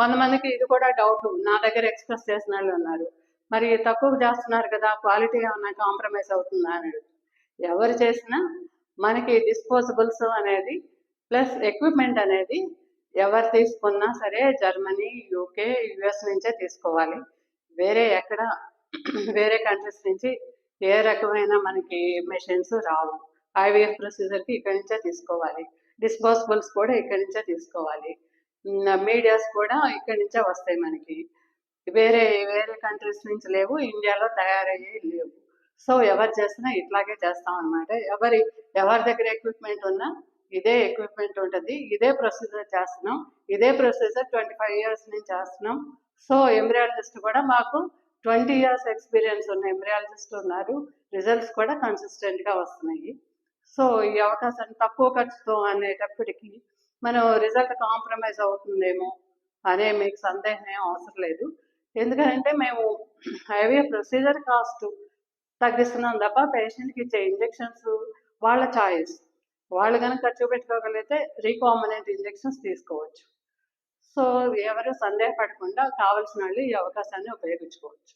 కొంతమందికి ఇది కూడా డౌట్. నా దగ్గర ఎక్స్ప్రెస్ చేసిన వాళ్ళు ఉన్నారు. మరి తక్కువ చేస్తున్నారు కదా క్వాలిటీ ఏమన్నా కాంప్రమైజ్ అవుతుందా అని ఎవరు చేసినా మనకి డిస్పోజబుల్స్ అనేది ప్లస్ ఎక్విప్మెంట్ అనేది ఎవరు తీసుకున్నా సరే జర్మనీ యూకే యుఎస్ నుంచే తీసుకోవాలి. వేరే ఎక్కడ వేరే కంట్రీస్ నుంచి ఏ రకమైన మనకి మెషిన్స్ రావు. ఐవీఎఫ్ ప్రొసీజర్కి ఇక్కడి నుంచే తీసుకోవాలి. డిస్పోజబుల్స్ కూడా ఇక్కడి నుంచే తీసుకోవాలి. మీడియాస్ కూడా ఇక్కడి నుంచే వస్తాయి మనకి. వేరే వేరే కంట్రీస్ నుంచి లేవు ఇండియాలో తయారయ్యే లేవు. సో ఎవరు చేసినా ఇట్లాగే చేస్తాం అనమాట ఎవరి ఎవరి దగ్గర ఎక్విప్మెంట్ ఉన్నా ఇదే ఎక్విప్మెంట్ ఉంటుంది. ఇదే ప్రొసీజర్ చేస్తున్నాం. ఇదే ప్రొసీజర్ ట్వంటీ ఫైవ్ ఇయర్స్ నుంచి చేస్తున్నాం. సో ఎంబ్రియాలజిస్ట్ కూడా మాకు ట్వంటీ ఇయర్స్ ఎక్స్పీరియన్స్ ఉన్న ఎంబ్రియాలజిస్ట్ ఉన్నారు. రిజల్ట్స్ కూడా కన్సిస్టెంట్గా వస్తున్నాయి. సో ఈ అవకాశాన్ని తక్కువ ఖర్చుతో అనేటప్పటికి మనం రిజల్ట్ కాంప్రమైజ్ అవుతుందేమో అనే మీకు సందేహం ఏం అవసరం లేదు. ఎందుకంటే మేము హైవే ప్రొసీజర్ కాస్ట్ తగ్గిస్తున్నాం తప్ప పేషెంట్కి ఇచ్చే ఇంజెక్షన్స్ వాళ్ళ చాయిస్ వాళ్ళు కనుక ఖర్చు పెట్టుకోగలిగితే రీకాంబినెంట్ ఇంజెక్షన్స్ తీసుకోవచ్చు. సో ఎవరు సందేహపడకుండా కావాల్సిన వాళ్ళు ఈ అవకాశాన్ని ఉపయోగించుకోవచ్చు.